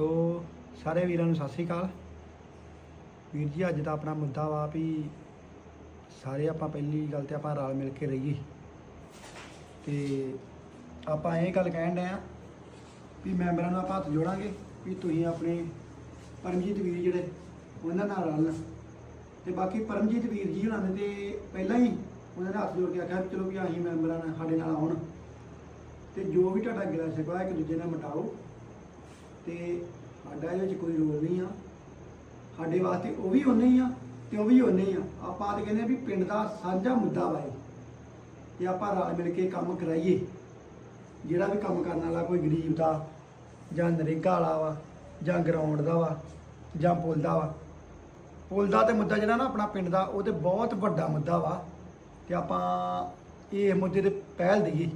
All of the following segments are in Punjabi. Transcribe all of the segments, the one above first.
ਸੋ ਸਾਰੇ ਵੀਰਾਂ ਨੂੰ ਸਤਿ ਸ੍ਰੀ ਅਕਾਲ। ਵੀਰ ਜੀ, ਅੱਜ ਦਾ ਆਪਣਾ ਮੁੱਦਾ ਵਾ ਵੀ ਸਾਰੇ ਆਪਾਂ ਪਹਿਲੀ ਗੱਲ ਤੇ ਆਪਾਂ ਰਲ ਮਿਲ ਕੇ ਰਹੀਏ। ਤੇ ਆਪਾਂ ਇਹ ਗੱਲ ਕਹਿਣ ਡਏ ਆ ਵੀ ਮੈਂਬਰਾਂ ਨੂੰ ਆਪਾਂ ਹੱਥ ਜੋੜਾਂਗੇ ਵੀ ਤੁਸੀਂ ਆਪਣੇ ਪਰਮਜੀਤ ਵੀਰ ਜਿਹੜੇ, ਉਹਨਾਂ ਨਾਲ ਰਲਣ ਤੇ ਬਾਕੀ ਪਰਮਜੀਤ ਵੀਰ ਜੀ ਹੁਣਾਂ ਨੇ ਤੇ ਪਹਿਲਾਂ ਹੀ ਉਹਨਾਂ ਨੇ ਹੱਥ ਜੋੜ ਕੇ ਆਖਿਆ ਵੀ ਚਲੋ ਵੀ ਅਸੀਂ ਮੈਂਬਰਾਂ ਨਾਲ, ਸਾਡੇ ਨਾਲ ਆਉਣ। ਤੇ ਜੋ ਵੀ ਤੁਹਾਡਾ ਗਿਲਾ ਸ਼ਿਕਵਾ ਇੱਕ ਦੂਜੇ ਨਾਲ ਮਟਾਓ। ਤੇ ਸਾਡਾ ਇਹਦੇ ਵਿੱਚ ਕੋਈ ਰੋਲ ਨਹੀਂ ਆ। ਸਾਡੇ ਵਾਸਤੇ ਉਹ ਵੀ ਉਨੇ ਹੀ ਆ ਤੇ ਉਹ ਵੀ ਉਨੇ ਹੀ ਆ। ਆਪਾਂ ਤਾਂ ਕਹਿੰਦੇ ਆ ਵੀ ਪਿੰਡ ਦਾ ਸਾਂਝਾ ਮੁੱਦਾ ਵਾ ਇਹ ਤੇ ਆਪਾਂ ਰਲ ਮਿਲ ਕੇ ਕੰਮ ਕਰਾਈਏ। ਜਿਹੜਾ ਵੀ ਕੰਮ ਕਰਨ ਵਾਲਾ ਕੋਈ ਗਰੀਬ ਦਾ, ਜਾਂ ਨਰੇਗਾ ਵਾਲਾ ਵਾ, ਜਾਂ ਗਰਾਊਂਡ ਦਾ ਵਾ, ਜਾਂ ਪੁਲ ਦਾ ਵਾ। ਪੁਲ ਦਾ ਤੇ ਮੁੱਦਾ ਜਿਹੜਾ ਨਾ ਆਪਣਾ ਪਿੰਡ ਦਾ, ਉਹ ਤੇ ਬਹੁਤ ਵੱਡਾ ਮੁੱਦਾ ਵਾ। ਤੇ ਆਪਾਂ ਇਹ ਮੁੱਦੇ ਤੇ ਪਹਿਲ ਦਈਏ।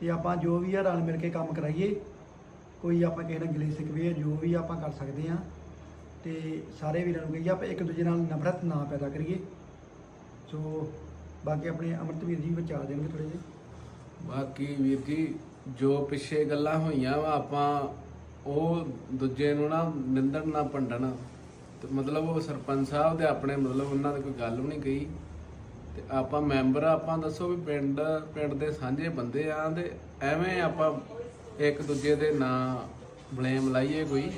ਤੇ ਆਪਾਂ ਜੋ ਵੀ ਆ ਰਲ ਮਿਲ ਕੇ ਕੰਮ ਕਰਾਈਏ। ਕੋਈ ਆਪਾਂ ਕਿਸੇ ਨਾਲ ਗਿਲੇ ਸਿਕਵੇ ਆ, ਜੋ ਵੀ ਆਪਾਂ ਕਰ ਸਕਦੇ ਆ ਤੇ ਸਾਰੇ ਵੀਰਾਂ ਨੂੰ ਕਹੀਏ ਆਪਾਂ ਇੱਕ ਦੂਜੇ ਨਾਲ ਨਫ਼ਰਤ ਨਾ ਪੈਦਾ ਕਰੀਏ। ਸੋ ਬਾਕੀ ਆਪਣੇ ਅਮਰਤ ਵੀਰ ਜੀ ਵਿਚਾਰ ਦੇਣਗੇ ਥੋੜੇ ਜਿਹੇ। ਬਾਕੀ ਵੀਰ ਜੀ ਜੋ ਪਿੱਛੇ ਗੱਲਾਂ ਹੋਈਆਂ ਵਾ ਆਪਾਂ ਉਹ ਦੂਜੇ ਨੂੰ ਨਾ ਨਿੰਦਣ ਨਾ ਭੰਡਣ ਤੇ ਮਤਲਬ ਉਹ ਸਰਪੰਚ ਸਾਹਿਬ ਦੇ ਆਪਣੇ ਮਤਲਬ ਉਹਨਾਂ ਦੇ ਕੋਈ ਗੱਲ ਵੀ ਨਹੀਂ ਕਹੀ। ਤੇ ਆਪਾਂ ਮੈਂਬਰ ਆਪਾਂ ਦੱਸੋ ਵੀ ਪਿੰਡ ਪਿੰਡ ਦੇ ਸਾਂਝੇ ਬੰਦੇ ਆ ਤੇ ਐਵੇਂ ਆਪਾਂ ਇੱਕ ਦੂਜੇ ਦੇ ਨਾਂ ਬਲੇਮ ਲਾਈਏ ਕੋਈ।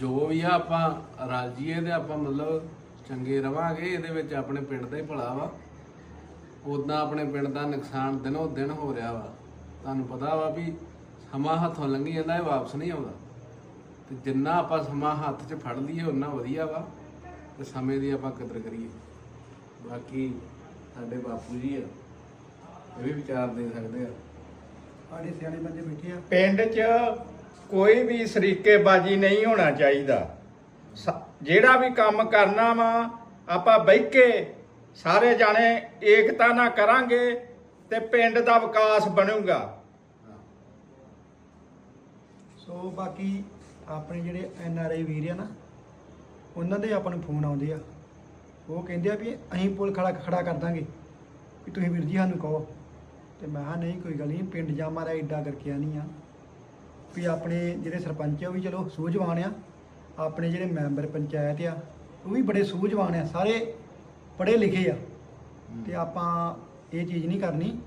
ਜੋ ਵੀ ਆ, ਆਪਾਂ ਰਲ ਜੀਏ ਤੇ ਆਪਾਂ ਮਤਲਬ ਚੰਗੇ ਰਵਾਂਗੇ, ਇਹਦੇ ਵਿੱਚ ਆਪਣੇ ਪਿੰਡ ਦਾ ਹੀ ਭਲਾ ਵਾ। ਉਦਾਂ ਆਪਣੇ ਪਿੰਡ ਦਾ ਨੁਕਸਾਨ ਦਿਨੋਂ ਦਿਨ ਹੋ ਰਿਹਾ ਵਾ। ਤੁਹਾਨੂੰ ਪਤਾ ਵਾ ਵੀ ਸਮਾਂ ਹੱਥੋਂ ਲੰਘੀ ਜਾਂਦਾ, ਇਹ ਵਾਪਸ ਨਹੀਂ ਆਉਂਦਾ। ਤੇ ਜਿੰਨਾ ਆਪਾਂ ਸਮਾਂ ਹੱਥ 'ਚ ਫੜ ਲਈਏ ਉਨਾ ਵਧੀਆ ਵਾ। ਤੇ ਸਮੇਂ ਦੀ ਆਪਾਂ ਕਦਰ ਕਰੀਏ। ਬਾਕੀ ਸਾਡੇ ਬਾਪੂ ਜੀ ਆ, ਇਹ ਵੀ ਵਿਚਾਰ ਦੇ ਸਕਦੇ ਆ। ਸਾਡੇ ਸਿਆਣੇ ਬੰਦੇ ਬੈਠੇ ਆ। ਪਿੰਡ 'ਚ ਕੋਈ ਵੀ ਸਰੀਕੇਬਾਜ਼ੀ ਨਹੀਂ ਹੋਣਾ ਚਾਹੀਦਾ। ਸ- ਜਿਹੜਾ ਵੀ ਕੰਮ ਕਰਨਾ ਵਾ ਆਪਾਂ ਬਹਿ ਕੇ ਸਾਰੇ ਜਾਣੇ ਏਕਤਾ ਨਾਲ ਕਰਾਂਗੇ ਤੇ ਪਿੰਡ ਦਾ ਵਿਕਾਸ ਬਣੂਗਾ। ਸੋ ਬਾਕੀ ਆਪਣੇ ਜਿਹੜੇ ਐਨ ਆਰ ਆਈ ਵੀਰ ਆ ਨਾ ਉਹਨਾਂ ਦੇ ਆਪਾਂ ਨੂੰ ਫੋਨ ਆਉਂਦੇ ਆ। ਉਹ ਕਹਿੰਦੇ ਆ ਵੀ ਅਸੀਂ ਪੁਲ ਖੜਾ ਖੜਾ ਕਰ ਦਾਂਗੇ। ਵੀ ਤੁਸੀਂ ਵੀਰ ਜੀ ਸਾਨੂੰ ਕਹੋ। ਤੇ ਮੈਂ ਕਿਹਾ ਨਹੀਂ ਕੋਈ ਗੱਲ ਨਹੀਂ ਪਿੰਡ ਜਾ ਮਾਰਾ ਏਡਾ ਕਰਕੇ ਨਹੀਂ ਆ। ਵੀ ਆਪਣੇ ਜਿਹੜੇ ਸਰਪੰਚ ਆ ਉਹ ਵੀ ਚਲੋ ਸੂਝਵਾਨ ਆ। ਆਪਣੇ ਜਿਹੜੇ ਮੈਂਬਰ ਪੰਚਾਇਤ ਆ ਉਹ ਵੀ ਬੜੇ ਸੂਝਵਾਨ ਆ ਸਾਰੇ ਪੜ੍ਹੇ ਲਿਖੇ ਆ। ਤੇ ਆਪਾਂ ਇਹ ਚੀਜ਼ ਨਹੀਂ ਕਰਨੀ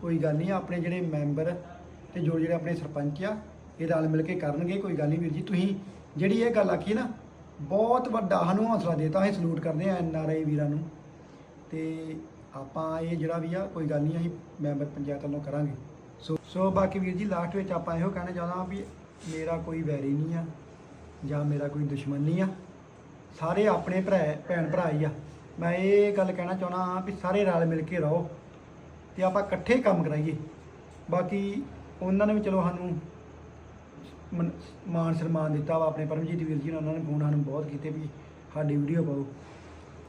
ਕੋਈ ਗੱਲ ਨਹੀਂ ਆਪਣੇ ਜਿਹੜੇ ਮੈਂਬਰ ਤੇ ਜੋ ਜਿਹੜੇ ਆਪਣੇ ਸਰਪੰਚ ਆ ਇਹ ਰਲ ਮਿਲ ਕੇ ਕਰਨਗੇ ਕੋਈ ਗੱਲ ਨਹੀਂ ਵੀਰ ਜੀ। ਤੁਸੀਂ ਜਿਹੜੀ ਇਹ ਗੱਲ ਆਖੀ ਨਾ ਬਹੁਤ ਵੱਡਾ ਸਾਨੂੰ ਹੌਸਲਾ ਦੇਤਾ ਅਸੀਂ ਸਲੂਟ ਕਰਦੇ ਆ ਐਨ ਆਰ ਆਈ ਵੀਰਾਂ ਨੂੰ। ਤੇ ਆਪਾਂ ਇਹ ਜਿਹੜਾ ਵੀ ਆ, ਕੋਈ ਗੱਲ ਨਹੀਂ, ਅਸੀਂ ਮੈਂਬਰ ਪੰਚਾਇਤ ਵੱਲੋਂ ਕਰਾਂਗੇ। ਸੋ ਸੋ ਬਾਕੀ ਵੀਰ ਜੀ ਲਾਸਟ ਵਿੱਚ ਆਪਾਂ ਇਹੋ ਕਹਿਣਾ ਚਾਹੁੰਦਾ ਵੀ ਮੇਰਾ ਕੋਈ ਵੈਰੀ ਨਹੀਂ ਆ, ਜਾਂ ਮੇਰਾ ਕੋਈ ਦੁਸ਼ਮਣ ਨਹੀਂ ਆ। ਸਾਰੇ ਆਪਣੇ ਭਰਾ, ਭੈਣ ਭਰਾ ਹੀ ਆ। ਮੈਂ ਇਹ ਗੱਲ ਕਹਿਣਾ ਚਾਹੁੰਦਾ ਹਾਂ ਵੀ ਸਾਰੇ ਰਲ ਮਿਲ ਕੇ ਰਹੋ ਤੇ ਆਪਾਂ ਇਕੱਠੇ ਕੰਮ ਕਰਾਈਏ। ਬਾਕੀ ਉਹਨਾਂ ਨੇ ਵੀ ਚਲੋ ਸਾਨੂੰ ਮਨ- ਮਾਣ ਸਨਮਾਨ ਦਿੱਤਾ ਵਾ ਆਪਣੇ ਪਰਮਜੀਤ ਵੀਰ ਜੀ ਨੇ, ਉਹਨਾਂ ਨੇ ਫੋਨ ਸਾਨੂੰ ਬਹੁਤ ਕੀਤੇ ਵੀ ਸਾਡੀ ਵੀਡੀਓ ਪਾਓ।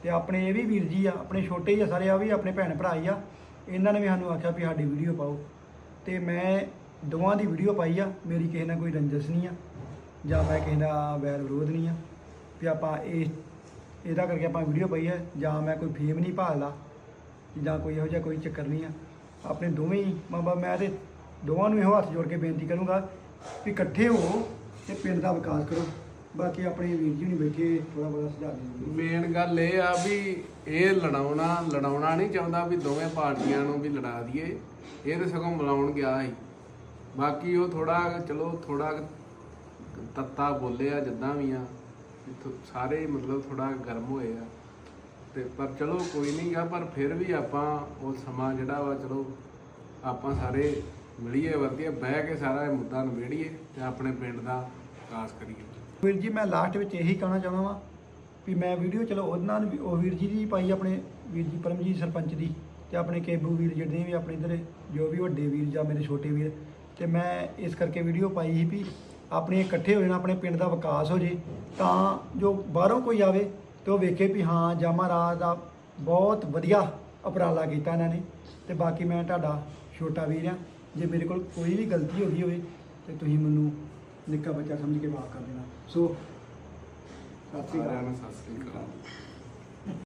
ਤੇ ਆਪਣੇ ਇਹ ਵੀ ਵੀਰ ਜੀ ਆ, ਆਪਣੇ ਛੋਟੇ ਹੀ ਆ ਸਾਰੇ ਆ ਵੀ, ਆਪਣੇ ਭੈਣ ਭਰਾ ਹੀ ਆ, ਇਹਨਾਂ ਨੇ ਵੀ ਸਾਨੂੰ ਆਖਿਆ ਵੀ ਸਾਡੀ ਵੀਡੀਓ ਪਾਓ। ਤੇ ਮੈਂ ਦੋਵਾਂ ਦੀ ਵੀਡੀਓ ਪਾਈ ਆ, ਮੇਰੀ ਕਿਸੇ ਨਾਲ ਕੋਈ ਰੰਜਸ ਨਹੀਂ ਆ, ਜਾਂ ਮੈਂ ਕਿਸੇ ਦਾ ਵੈਰ ਵਿਰੋਧ ਨਹੀਂ ਆ, ਵੀ ਆਪਾਂ ਇਹ, ਇਹਦਾ ਕਰਕੇ ਆਪਾਂ ਵੀਡੀਓ ਪਾਈ ਹੈ ਜਾਂ ਮੈਂ ਕੋਈ ਫੇਮ ਨਹੀਂ ਭਾਲਦਾ, ਜਾਂ ਕੋਈ ਇਹੋ ਜਿਹਾ ਕੋਈ ਚੱਕਰ ਨਹੀਂ ਆ। ਆਪਣੇ ਦੋਵੇਂ ਹੀ ਮਾਂ ਮੈਂ ਤੇ ਦੋਵਾਂ ਨੂੰ ਇਹੋ ਹੱਥ ਜੋੜ ਕੇ ਬੇਨਤੀ ਕਰੂੰਗਾ ਵੀ ਇਕੱਠੇ ਹੋ ਤੇ ਪਿੰਡ ਦਾ ਵਿਕਾਸ ਕਰੋ। ਬਾਕੀ ਆਪਣੇ ਵੀਰ ਜੀ ਨਹੀਂ ਬੈਠੇ ਥੋੜਾ ਬਹੁਤਾ ਸੁਝਾਅ ਦੇ ਮੇਨ ਗੱਲ ਇਹ ਆ ਵੀ ਇਹ ਲੜਾਉਣਾ ਲੜਾਉਣਾ ਨਹੀਂ ਚਾਹੁੰਦਾ ਵੀ ਦੋਵੇਂ ਪਾਰਟੀਆਂ ਨੂੰ ਵੀ ਲੜਾ ਦਈਏ। ਇਹ ਤਾਂ ਸਗੋਂ ਮਿਲਾਉਣ ਗਿਆ ਸੀ। ਬਾਕੀ ਉਹ ਥੋੜਾ ਚਲੋ ਥੋੜਾ ਤੱਤਾ ਬੋਲਿਆ ਜਿੱਦਾਂ ਵੀ ਆ। ਵੀ ਸਾਰੇ ਮਤਲਬ ਥੋੜਾ ਗਰਮ ਹੋਏ ਆ। ਤੇ ਪਰ ਚਲੋ ਕੋਈ ਨਹੀਂ ਗਾ, ਪਰ ਫਿਰ ਵੀ ਆਪਾਂ ਉਹ ਸਮਾਂ ਜਿਹੜਾ ਵਾ, ਚਲੋ ਆਪਾਂ ਸਾਰੇ ਮਿਲੀਏ ਵਰਤੀਏ ਬਹਿ ਕੇ ਸਾਰਾ ਇਹ ਮੁੱਦਾ ਨਿਬੇੜੀਏ ਤੇ ਆਪਣੇ ਪਿੰਡ ਦਾ ਵਿਕਾਸ ਕਰੀਏ। ਵੀਰ ਜੀ, ਮੈਂ ਲਾਸਟ ਵਿੱਚ ਇਹੀ ਕਹਿਣਾ ਚਾਹੁੰਦਾ ਵਾਂ ਵੀ ਮੈਂ ਵੀਡੀਓ ਚਲੋ ਉਹਨਾਂ ਨੂੰ ਉਹ ਵੀਰ ਜੀ ਦੀ ਪਾਈ ਆਪਣੇ ਵੀਰ ਜੀ ਪਰਮਜੀਤ ਸਰਪੰਚ ਦੀ ਤੇ ਆਪਣੇ ਕੇਬੂ ਵੀਰ ਜਿਹੜੇ ਵੀ ਆਪਣੇ ਇਧਰ ਜੋ ਵੀ ਵੱਡੇ ਵੀਰ ਜਾਂ ਮੇਰੇ ਛੋਟੇ ਵੀਰ ਤੇ ਮੈਂ ਇਸ ਕਰਕੇ ਵੀਡੀਓ ਪਾਈ ਸੀ ਵੀ ਆਪਣੇ ਇਕੱਠੇ ਹੋ ਜਾਣਾ, ਆਪਣੇ ਪਿੰਡ ਦਾ ਵਿਕਾਸ ਹੋ ਜੇ ਤਾਂ ਜੋ ਬਾਹਰੋਂ ਕੋਈ ਆਵੇ ਤੇ ਉਹ ਵੇਖੇ ਵੀ ਹਾਂ, ਜਾਮਾ ਰਾਜ ਦਾ ਬਹੁਤ ਵਧੀਆ ਉਪਰਾਲਾ ਕੀਤਾ ਇਹਨਾਂ ਨੇ ਤੇ ਬਾਕੀ ਮੈਂ ਤੁਹਾਡਾ ਛੋਟਾ ਵੀਰ ਆ ਜੇ ਮੇਰੇ ਕੋਲ ਕੋਈ ਵੀ ਗਲਤੀ ਹੋ ਗਈ ਹੋਵੇ ਤੇ ਤੁਸੀਂ ਮੈਨੂੰ ਨਿੱਕਾ ਬੱਚਾ ਸਮਝ ਕੇ ਮਾਫ ਕਰ ਦੇਣਾ। ਸੋ, ਸਤਿ ਸ਼੍ਰੀ ਸਾਰਿਆਂ ਅਕਾਲ ਨੂੰ ਸਤਿ ਸ੍ਰੀ ਅਕਾਲ।